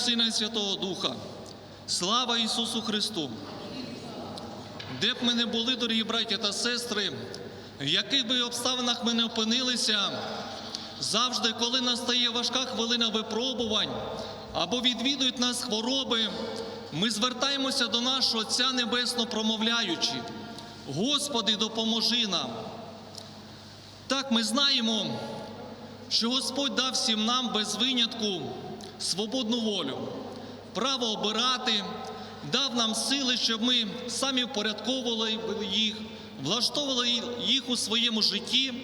Сина і Святого Духа. Слава Ісусу Христу! Де б ми не були, дорогі браті та сестри, в яких би обставинах ми не опинилися, завжди, коли настає важка хвилина випробувань або відвідують нас хвороби, ми звертаємося до нашого Отця Небесно, промовляючи: Господи, допоможи нам. Так, ми знаємо, що Господь дав всім нам без винятку свободну волю, право обирати, дав нам сили, щоб ми самі впорядковували їх, влаштовували їх у своєму житті,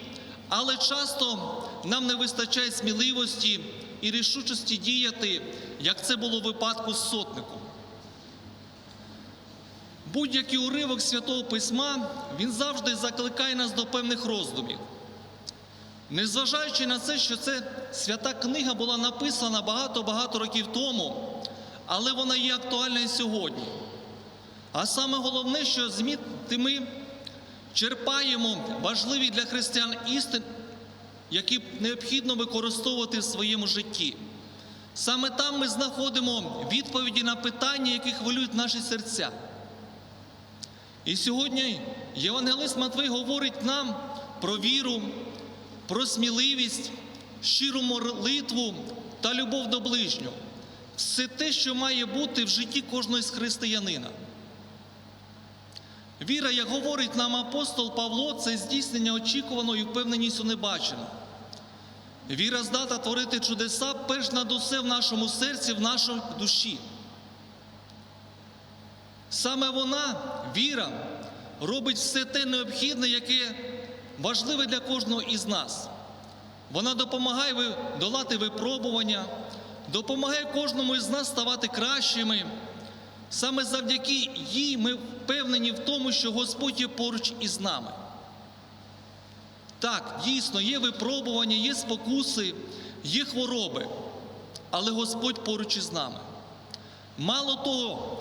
але часто нам не вистачає сміливості і рішучості діяти, як це було в випадку з сотником. Будь-який уривок Святого Письма він завжди закликає нас до певних роздумів. Незважаючи на це, що це свята книга була написана багато-багато років тому, але вона є актуальна і сьогодні. А саме головне, що зміти ми черпаємо важливі для християн істин, які необхідно використовувати в своєму житті. Саме там ми знаходимо відповіді на питання, які хвилюють наші серця. І сьогодні Євангелист Матвей говорить нам про віру, про сміливість, щиру молитву та любов до ближнього. Все те, що має бути в житті кожного з християнина. Віра, як говорить нам апостол Павло, це здійснення очікуваного і впевненість у небаченого. Віра здата творити чудеса перш над усе в нашому серці, в нашій душі. Саме вона, віра, робить все те необхідне, яке важливе для кожного із нас. Вона допомагає долати випробування, допомагає кожному із нас ставати кращими. Саме завдяки їй ми впевнені в тому, що Господь є поруч із нами. Так, дійсно, є випробування, є спокуси, є хвороби, але Господь поруч із нами. Мало того,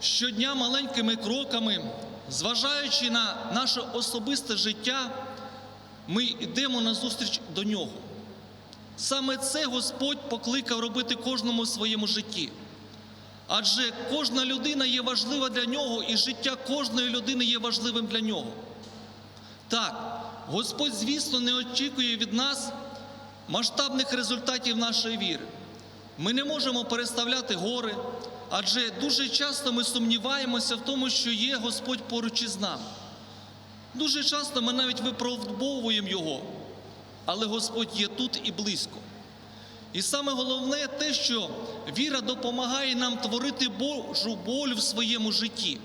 щодня маленькими кроками, зважаючи на наше особисте життя, ми йдемо назустріч до нього. Саме це Господь покликав робити кожному в своєму житті. Адже кожна людина є важлива для нього, і життя кожної людини є важливим для нього. Так, Господь, звісно, не очікує від нас масштабних результатів нашої віри. Ми не можемо переставляти гори, адже дуже часто ми сумніваємося в тому, що є Господь поруч із нами. Дуже часто ми навіть випробовуємо Його, але Господь є тут і близько. І саме головне те, що віра допомагає нам творити Божу болю в своєму житті.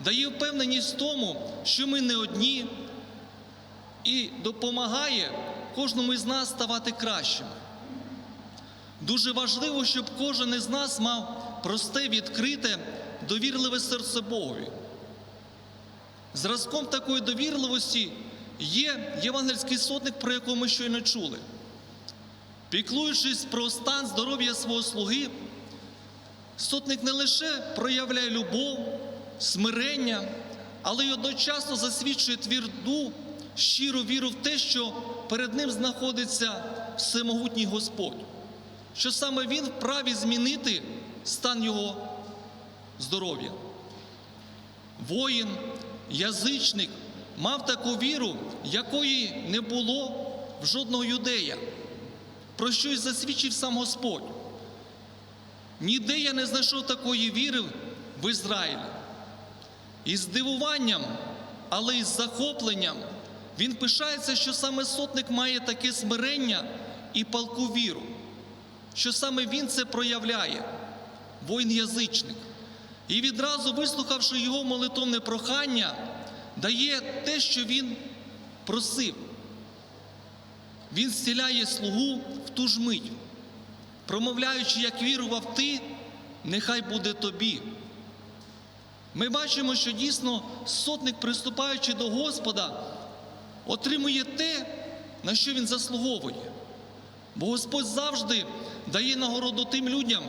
Дає впевненість в тому, що ми не одні, і допомагає кожному із нас ставати кращими. Дуже важливо, щоб кожен із нас мав просте, відкрите, довірливе серце Богові. Зразком такої довірливості є євангельський сотник, про якого ми щойно чули. Піклуючись про стан здоров'я свого слуги, сотник не лише проявляє любов, смирення, але й одночасно засвідчує тверду, щиру віру в те, що перед ним знаходиться всемогутній Господь, що саме Він вправі змінити стан його здоров'я. Воїн, язичник мав таку віру, якої не було в жодного юдея про що й засвідчив сам Господь. Ніде я не знайшов такої віри в Ізраїлі. І здивуванням, але й з захопленням він пишається, що саме сотник має таке смирення і палку віру, що саме він це проявляє, воїн-язичник. І відразу, вислухавши його молитовне прохання, дає те, що він просив. Він зціляє слугу в ту ж мить, промовляючи, як вірував ти, нехай буде тобі. Ми бачимо, що дійсно сотник, приступаючи до Господа, отримує те, на що він заслуговує. Бо Господь завжди дає нагороду тим людям,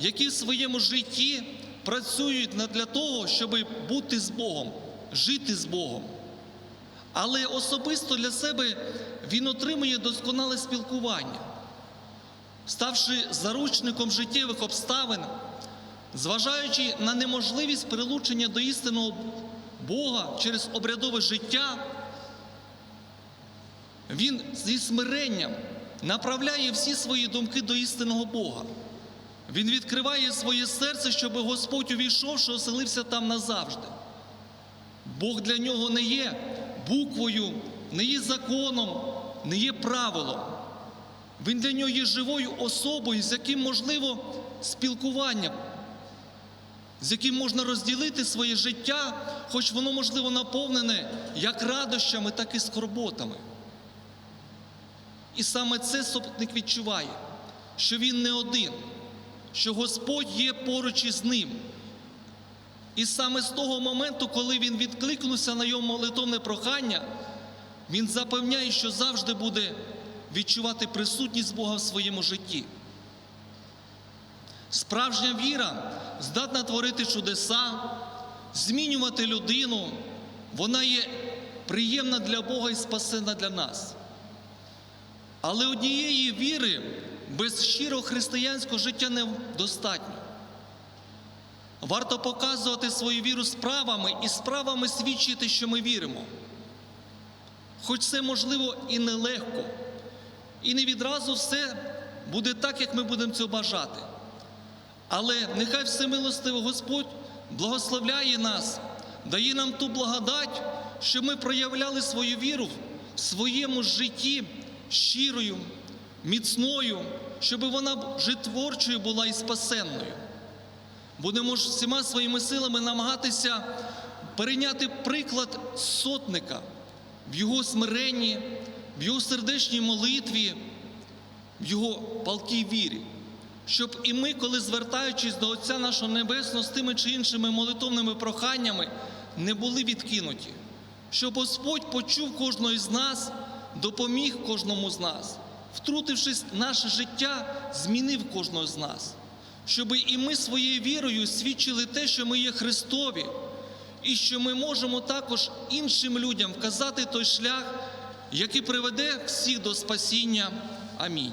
які в своєму житті працюють для того, щоб бути з Богом, жити з Богом. Але особисто для себе він отримує досконале спілкування. ставши заручником життєвих обставин, зважаючи на неможливість прилучення до істинного Бога через обрядове життя, він зі смиренням направляє всі свої думки до істинного Бога. Він відкриває своє серце, щоб Господь увійшовши, оселився там назавжди. Бог для нього не є буквою, не є законом, не є правилом. Він для нього є живою особою, з яким можливо спілкування, з яким можна розділити своє життя, хоч воно, можливо, наповнене як радощами, так і скорботами. І саме це сотник відчуває, що він не один, що Господь є поруч із ним. І саме з того моменту, коли він відкликнувся на його молитовне прохання, він запевняє, що завжди буде відчувати присутність Бога в своєму житті. Справжня віра здатна творити чудеса, змінювати людину. Вона є приємна для Бога і спасена для нас. Але однієї віри без щирого християнського життя недостатньо. Варто показувати свою віру справами і справами свідчити, що ми віримо. Хоч це можливо і нелегко, і не відразу все буде так, як ми будемо цього бажати. Але нехай всемилостивий Господь благословляє нас, дає нам ту благодать, щоб ми проявляли свою віру в своєму житті щирою, міцною, щоб вона житворчою була і спасенною. Будемо ж всіма своїми силами намагатися перейняти приклад сотника в його смиренні, в його сердечній молитві, в його палкій вірі, щоб і ми, коли звертаючись до Отця нашого Небесного з тими чи іншими молитовними проханнями, не були відкинуті, щоб Господь почув кожного із нас, допоміг кожному з нас, втрутившись в наше життя, змінив кожного з нас щоб і ми своєю вірою свідчили те, що ми є Христові, і що ми можемо також іншим людям вказати той шлях, який приведе всіх до спасіння. Амінь.